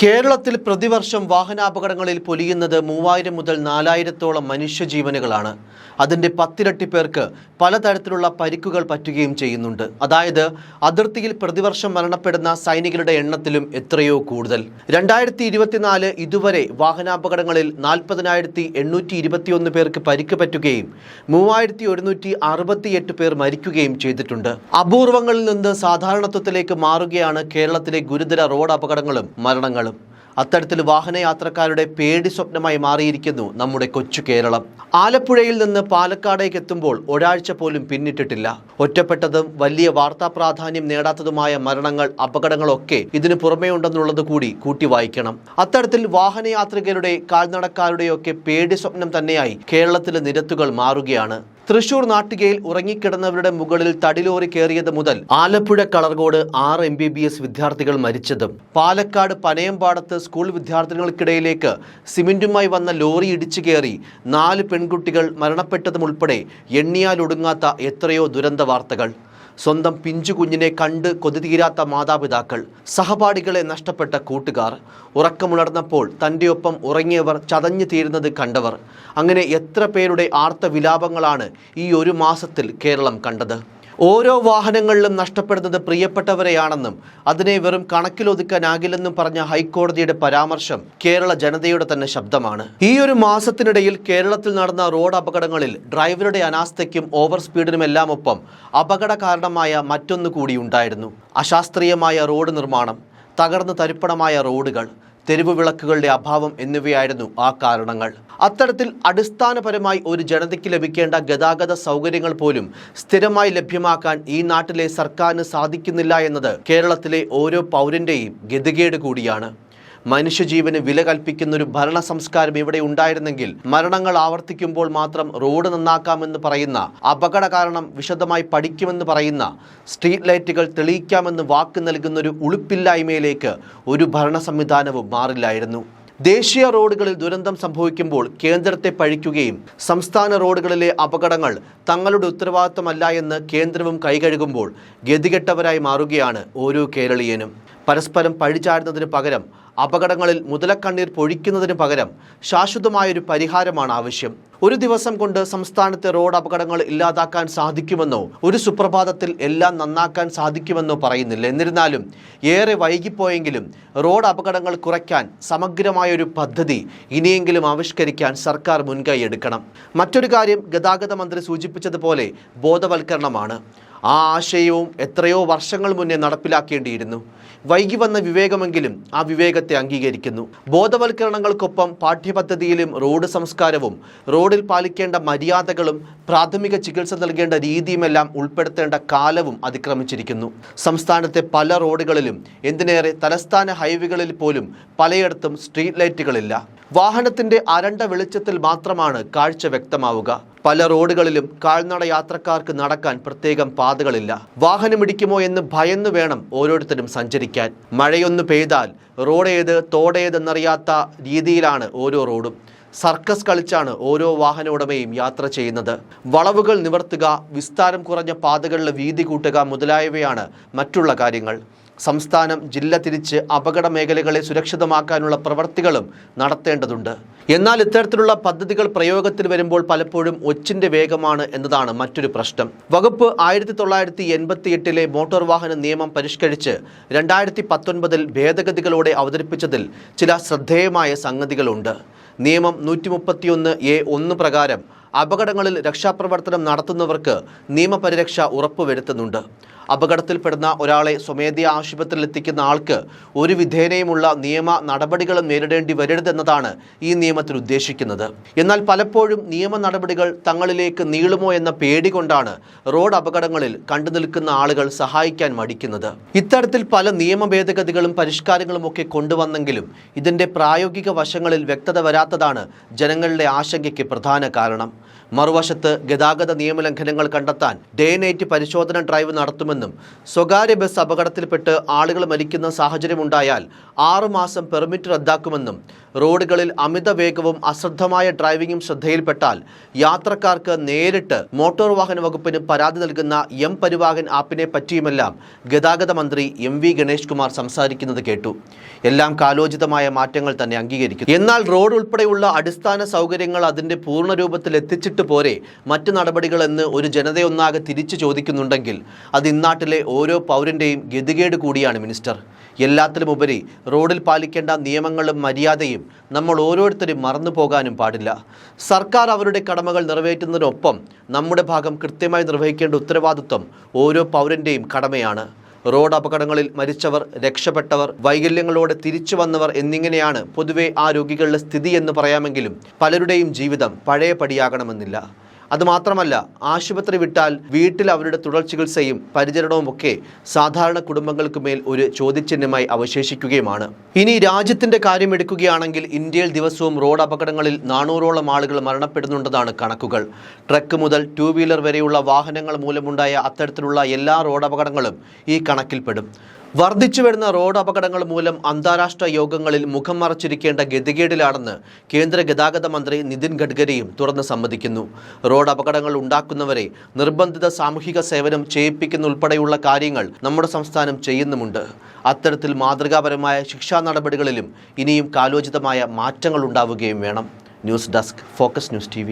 കേരളത്തിൽ പ്രതിവർഷം വാഹനാപകടങ്ങളിൽ പൊലിയുന്നത് മൂവായിരം മുതൽ നാലായിരത്തോളം മനുഷ്യജീവനുകളാണ്. അതിന്റെ പത്തിരട്ടി പേർക്ക് പലതരത്തിലുള്ള പരിക്കുകൾ പറ്റുകയും ചെയ്യുന്നുണ്ട്. അതായത് അതിർത്തിയിൽ പ്രതിവർഷം മരണപ്പെടുന്ന സൈനികരുടെ എണ്ണത്തിലും എത്രയോ കൂടുതൽ. രണ്ടായിരത്തി ഇരുപത്തിനാല് ഇതുവരെ വാഹനാപകടങ്ങളിൽ നാൽപ്പതിനായിരത്തി എണ്ണൂറ്റി ഇരുപത്തിയൊന്ന് പേർക്ക് പരിക്ക് പറ്റുകയും മൂവായിരത്തി ഒരുന്നൂറ്റി അറുപത്തിയെട്ട് പേർ മരിക്കുകയും ചെയ്തിട്ടുണ്ട്. അപൂർവങ്ങളിൽ നിന്ന് സാധാരണത്വത്തിലേക്ക് മാറുകയാണ് കേരളത്തിലെ ഗുരുതര റോഡ് അപകടങ്ങളും മരണങ്ങളും. അത്തരത്തിൽ വാഹനയാത്രക്കാരുടെ പേടി സ്വപ്നമായി മാറിയിരിക്കുന്നു നമ്മുടെ കൊച്ചു കേരളം. ആലപ്പുഴയിൽ നിന്ന് പാലക്കാടേക്ക് എത്തുമ്പോൾ ഒരാഴ്ച പോലും പിന്നിട്ടിട്ടില്ല. ഒറ്റപ്പെട്ടതും വലിയ വാർത്താ പ്രാധാന്യം നേടാത്തതുമായ മരണങ്ങൾ അപകടങ്ങളൊക്കെ ഇതിന് പുറമേ ഉണ്ടെന്നുള്ളത് കൂടി കൂട്ടി വായിക്കണം. അത്തരത്തിൽ വാഹനയാത്രികരുടെ കാൽനടക്കാരുടെയൊക്കെ പേടി സ്വപ്നം തന്നെയായി കേരളത്തിലെ നിരത്തുകൾ മാറുകയാണ്. തൃശൂർ നാട്ടികയിൽ ഉറങ്ങിക്കിടന്നവരുടെ മുകളിൽ തടിലോറി കയറിയത് മുതൽ ആലപ്പുഴ കളർകോട് ആറ് എം ബി ബി എസ് വിദ്യാർത്ഥികൾ മരിച്ചതും പാലക്കാട് പനയമ്പാടത്ത് സ്കൂൾ വിദ്യാർത്ഥികൾക്കിടയിലേക്ക് സിമെന്റുമായി വന്ന ലോറി ഇടിച്ചു കയറി നാല് പെൺകുട്ടികൾ മരണപ്പെട്ടതും ഉൾപ്പെടെ എണ്ണിയാലൊടുങ്ങാത്ത എത്രയോ ദുരന്ത വാർത്തകൾ. സ്വന്തം പിഞ്ചു കുഞ്ഞിനെ കണ്ട് കൊതിതീരാത്ത മാതാപിതാക്കൾ സഹപാഠികളെ നഷ്ടപ്പെട്ട കൂട്ടുകാർ ഉറക്കമുണർന്നപ്പോൾ തന്റെ ഒപ്പം ഉറങ്ങിയവർ ചതഞ്ഞു തീരുന്നത് കണ്ടവർ. അങ്ങനെ എത്ര പേരുടെ ആർത്ത വിലാപങ്ങളാണ് ഈ ഒരു മാസത്തിൽ കേരളം കണ്ടത്? ഓരോ വാഹനങ്ങളിലും നഷ്ടപ്പെടുന്നത് പ്രിയപ്പെട്ടവരെയാണെന്നും അതിനെ വെറും കണക്കിലൊതുക്കാനാകില്ലെന്നും പറഞ്ഞ ഹൈക്കോടതിയുടെ പരാമർശം കേരള ജനതയുടെ തന്നെ ശബ്ദമാണ്. ഈ ഒരു മാസത്തിനിടയിൽ കേരളത്തിൽ നടന്ന റോഡ് അപകടങ്ങളിൽ ഡ്രൈവറുടെ അനാസ്ഥയ്ക്കും ഓവർ സ്പീഡിനുമെല്ലാം ഒപ്പം അപകട കാരണമായ മറ്റൊന്നു കൂടി ഉണ്ടായിരുന്നു. അശാസ്ത്രീയമായ റോഡ് നിർമ്മാണം തകർന്നു തരിപ്പണമായ റോഡുകൾ തെരുവ് വിളക്കുകളുടെ അഭാവം എന്നിവയായിരുന്നു ആ കാരണങ്ങൾ. അത്തരത്തിൽ അടിസ്ഥാനപരമായി ഒരു ജനതയ്ക്ക് ലഭിക്കേണ്ട ഗതാഗത സൗകര്യങ്ങൾ പോലും സ്ഥിരമായി ലഭ്യമാക്കാൻ ഈ നാട്ടിലെ സർക്കാരിന് സാധിക്കുന്നില്ല എന്നത് കേരളത്തിലെ ഓരോ പൗരന്റെയും ഗതികേട് കൂടിയാണ്. മനുഷ്യജീവന് വില കൽപ്പിക്കുന്ന ഒരു ഭരണ സംസ്കാരം ഇവിടെ ഉണ്ടായിരുന്നെങ്കിൽ മരണങ്ങൾ ആവർത്തിക്കുമ്പോൾ മാത്രം റോഡ് നന്നാക്കാമെന്ന് പറയുന്ന അപകട കാരണം വിശദമായി പഠിക്കുമെന്ന് പറയുന്ന സ്ട്രീറ്റ് ലൈറ്റുകൾ തെളിയിക്കാമെന്ന് വാക്ക് നൽകുന്ന ഒരു ഉളുപ്പില്ലായ്മയിലേക്ക് ഒരു ഭരണ സംവിധാനവും മാറില്ലായിരുന്നു. ദേശീയ റോഡുകളിൽ ദുരന്തം സംഭവിക്കുമ്പോൾ കേന്ദ്രത്തെ പഴിക്കുകയും സംസ്ഥാന റോഡുകളിലെ അപകടങ്ങൾ തങ്ങളുടെ ഉത്തരവാദിത്തമല്ല എന്ന് കേന്ദ്രവും കൈകഴുകുമ്പോൾ ഗതികെട്ടവരായി മാറുകയാണ് ഓരോ കേരളീയനും. പരസ്പരം പഴിചാരുന്നതിന് പകരം അപകടങ്ങളിൽ മുതലക്കണ്ണീർ പൊഴിക്കുന്നതിന് പകരം ശാശ്വതമായൊരു പരിഹാരമാണ് ആവശ്യം. ഒരു ദിവസം കൊണ്ട് സംസ്ഥാനത്തെ റോഡ് അപകടങ്ങൾ ഇല്ലാതാക്കാൻ സാധിക്കുമെന്നോ ഒരു സുപ്രഭാതത്തിൽ എല്ലാം നന്നാക്കാൻ സാധിക്കുമെന്നോ പറയുന്നില്ല. എന്നിരുന്നാലും ഏറെ വൈകിപ്പോയെങ്കിലും റോഡ് അപകടങ്ങൾ കുറയ്ക്കാൻ സമഗ്രമായൊരു പദ്ധതി ഇനിയെങ്കിലും ആവിഷ്കരിക്കാൻ സർക്കാർ മുൻകൈ എടുക്കണം. മറ്റൊരു കാര്യം ഗതാഗത മന്ത്രി സൂചിപ്പിച്ചതുപോലെ ബോധവൽക്കരണമാണ്. ആ ആശയവും എത്രയോ വർഷങ്ങൾ മുന്നേ നടപ്പിലാക്കേണ്ടിയിരുന്നു. വൈകി വന്ന വിവേകമെങ്കിലും ആ വിവേകത്തെ അംഗീകരിക്കുന്നു. ബോധവൽക്കരണങ്ങൾക്കൊപ്പം പാഠ്യപദ്ധതിയിലും റോഡ് സംസ്കാരവും റോഡിൽ പാലിക്കേണ്ട മര്യാദകളും പ്രാഥമിക ചികിത്സ നൽകേണ്ട രീതിയുമെല്ലാം ഉൾപ്പെടുത്തേണ്ട കാലവും അതിക്രമിച്ചിരിക്കുന്നു. സംസ്ഥാനത്തെ പല റോഡുകളിലും എന്തിനേറെ തലസ്ഥാന ഹൈവേകളിൽ പോലും പലയിടത്തും സ്ട്രീറ്റ് ലൈറ്റുകളില്ല. വാഹനത്തിന്റെ അരണ്ട വെളിച്ചത്തിൽ മാത്രമാണ് കാഴ്ച വ്യക്തമാവുക. പല റോഡുകളിലും കാൽനട യാത്രക്കാർക്ക് നടക്കാൻ പ്രത്യേകം പാതകളില്ല. വാഹനമിടിക്കുമോ എന്ന് ഭയന്നു വേണം ഓരോരുത്തരും സഞ്ചരിക്കാൻ. മഴയൊന്നു പെയ്താൽ റോഡ് ഏത് തോടേതെന്നറിയാത്ത രീതിയിലാണ് ഓരോ റോഡും. സർക്കസ് കളിച്ചാണ് ഓരോ വാഹന ഉടമയും യാത്ര ചെയ്യുന്നത്. വളവുകൾ നിവർത്തുക വിസ്താരം കുറഞ്ഞ പാതകളിലെ വീതി കൂട്ടുക മുതലായവയാണ് മറ്റുള്ള കാര്യങ്ങൾ. സംസ്ഥാനം ജില്ല തിരിച്ച് അപകട മേഖലകളെ സുരക്ഷിതമാക്കാനുള്ള പ്രവർത്തികളും നടത്തേണ്ടതുണ്ട്. എന്നാൽ ഇത്തരത്തിലുള്ള പദ്ധതികൾ പ്രയോഗത്തിൽ വരുമ്പോൾ പലപ്പോഴും ഒച്ചിന്റെ വേഗമാണ് എന്നതാണ് മറ്റൊരു പ്രശ്നം. വകുപ്പ് ആയിരത്തി തൊള്ളായിരത്തി എൺപത്തി എട്ടിലെ മോട്ടോർ വാഹന നിയമം പരിഷ്കരിച്ച് രണ്ടായിരത്തി പത്തൊൻപതിൽ ഭേദഗതികളോടെ അവതരിപ്പിച്ചതിൽ ചില ശ്രദ്ധേയമായ സംഗതികളുണ്ട്. നിയമം നൂറ്റി മുപ്പത്തിയൊന്ന് എ ഒന്ന് പ്രകാരം അപകടങ്ങളിൽ രക്ഷാപ്രവർത്തനം നടത്തുന്നവർക്ക് നിയമപരിരക്ഷ ഉറപ്പുവരുത്തുന്നുണ്ട്. അപകടത്തിൽപ്പെടുന്ന ഒരാളെ സ്വമേധയാ ആശുപത്രിയിൽ എത്തിക്കുന്ന ആൾക്ക് ഒരു വിധേനയുമുള്ള നിയമ നടപടികളും നേരിടേണ്ടി വരരുതെന്നതാണ് ഈ നിയമത്തിൽ ഉദ്ദേശിക്കുന്നത്. എന്നാൽ പലപ്പോഴും നിയമ നടപടികൾ തങ്ങളിലേക്ക് നീളുമോ എന്ന പേടി കൊണ്ടാണ് റോഡ് അപകടങ്ങളിൽ കണ്ടു നിൽക്കുന്ന ആളുകൾ സഹായിക്കാൻ മടിക്കുന്നത്. ഇത്തരത്തിൽ പല നിയമ ഭേദഗതികളും പരിഷ്കാരങ്ങളും ഒക്കെ കൊണ്ടുവന്നെങ്കിലും ഇതിന്റെ പ്രായോഗിക വശങ്ങളിൽ വ്യക്തത വരാത്തതാണ് ജനങ്ങളുടെ ആശങ്കയ്ക്ക് പ്രധാന കാരണം. മറുവശത്ത് ഗതാഗത നിയമലംഘനങ്ങൾ കണ്ടെത്താൻ ഡേ നൈറ്റ് പരിശോധന ഡ്രൈവ് നടത്തുമെന്നും സ്വകാര്യ ബസ് അപകടത്തിൽപ്പെട്ട് ആളുകൾ മരിക്കുന്ന സാഹചര്യമുണ്ടായാൽ ആറുമാസം പെർമിറ്റ് റദ്ദാക്കുമെന്നും റോഡുകളിൽ അമിത വേഗവും അശ്രദ്ധമായ ഡ്രൈവിംഗും ശ്രദ്ധയിൽപ്പെട്ടാൽ യാത്രക്കാർക്ക് നേരിട്ട് മോട്ടോർ വാഹന വകുപ്പിന് പരാതി നൽകുന്ന എം പരിവാഹൻ ആപ്പിനെ പറ്റിയുമെല്ലാം ഗതാഗത മന്ത്രി എം വി ഗണേഷ് കുമാർ സംസാരിക്കുന്നത് കേട്ടു. എല്ലാം കാലോചിതമായ മാറ്റങ്ങൾ തന്നെ അംഗീകരിക്കും എന്നാൽ റോഡ് ഉൾപ്പെടെയുള്ള അടിസ്ഥാന സൗകര്യങ്ങൾ അതിന്റെ പൂർണ രൂപത്തിൽ എത്തിച്ചിട്ട് പോരെ. മറ്റ് നടപടികളെന്ന് ഒരു ജനതയൊന്നാകെ തിരിച്ചു ചോദിക്കുന്നുണ്ടെങ്കിൽ അത് ഇന്നാട്ടിലെ ഓരോ പൗരന്റെയും ഗതികേട് കൂടിയാണ് മിനിസ്റ്റർ. എല്ലാത്തിലുമുപരി റോഡിൽ പാലിക്കേണ്ട നിയമങ്ങളും മര്യാദയും നമ്മൾ ഓരോരുത്തരും മറന്നു പോകാനും പാടില്ല. സർക്കാർ അവരുടെ കടമകൾ നിറവേറ്റുന്നതിനൊപ്പം നമ്മുടെ ഭാഗം കൃത്യമായി നിർവഹിക്കേണ്ട ഉത്തരവാദിത്വം ഓരോ പൗരന്റെയും കടമയാണ്. റോഡ് അപകടങ്ങളിൽ മരിച്ചവർ രക്ഷപ്പെട്ടവർ വൈകല്യങ്ങളോടെ തിരിച്ചു വന്നവർ എന്നിങ്ങനെയാണ് പൊതുവെ ആ രോഗികളുടെ സ്ഥിതി എന്ന് പറയാമെങ്കിലും പലരുടെയും ജീവിതം പഴയ പടിയാകണമെന്നില്ല അതുമാത്രമല്ല ആശുപത്രി വിട്ടാൽ വീട്ടിൽ അവരുടെ തുടർ ചികിത്സയും പരിചരണവുമൊക്കെ സാധാരണ കുടുംബങ്ങൾക്ക് മേൽ ഒരു ചോദ്യചിഹ്നമായി അവശേഷിക്കുകയുമാണ്. ഇനി രാജ്യത്തിന്റെ കാര്യം എടുക്കുകയാണെങ്കിൽ ഇന്ത്യയിൽ ദിവസവും റോഡ് അപകടങ്ങളിൽ നാനൂറോളം ആളുകൾ മരണപ്പെടുന്നുണ്ടെന്നാണ് കണക്കുകൾ. ട്രക്ക് മുതൽ ടൂ വീലർ വരെയുള്ള വാഹനങ്ങൾ മൂലമുണ്ടായ അത്തരത്തിലുള്ള എല്ലാ റോഡപകടങ്ങളും ഈ കണക്കിൽപ്പെടും. വർദ്ധിച്ചു വരുന്ന റോഡ് അപകടങ്ങൾ മൂലം അന്താരാഷ്ട്ര യോഗങ്ങളിൽ മുഖം മറച്ചിരിക്കേണ്ട ഗതികേടിലാണെന്ന് കേന്ദ്ര ഗതാഗത മന്ത്രി നിതിൻ ഗഡ്കരിയും തുറന്ന് സമ്മതിക്കുന്നു. റോഡ് അപകടങ്ങൾ ഉണ്ടാക്കുന്നവരെ നിർബന്ധിത സാമൂഹിക സേവനം ചെയ്യിപ്പിക്കുന്നുൾപ്പെടെയുള്ള കാര്യങ്ങൾ നമ്മുടെ സംസ്ഥാനം ചെയ്യുന്നുമുണ്ട്. അത്തരത്തിൽ മാതൃകാപരമായ ശിക്ഷാ നടപടികളിലും ഇനിയും കാലോചിതമായ മാറ്റങ്ങൾ ഉണ്ടാവുകയും വേണം. News desk focus news T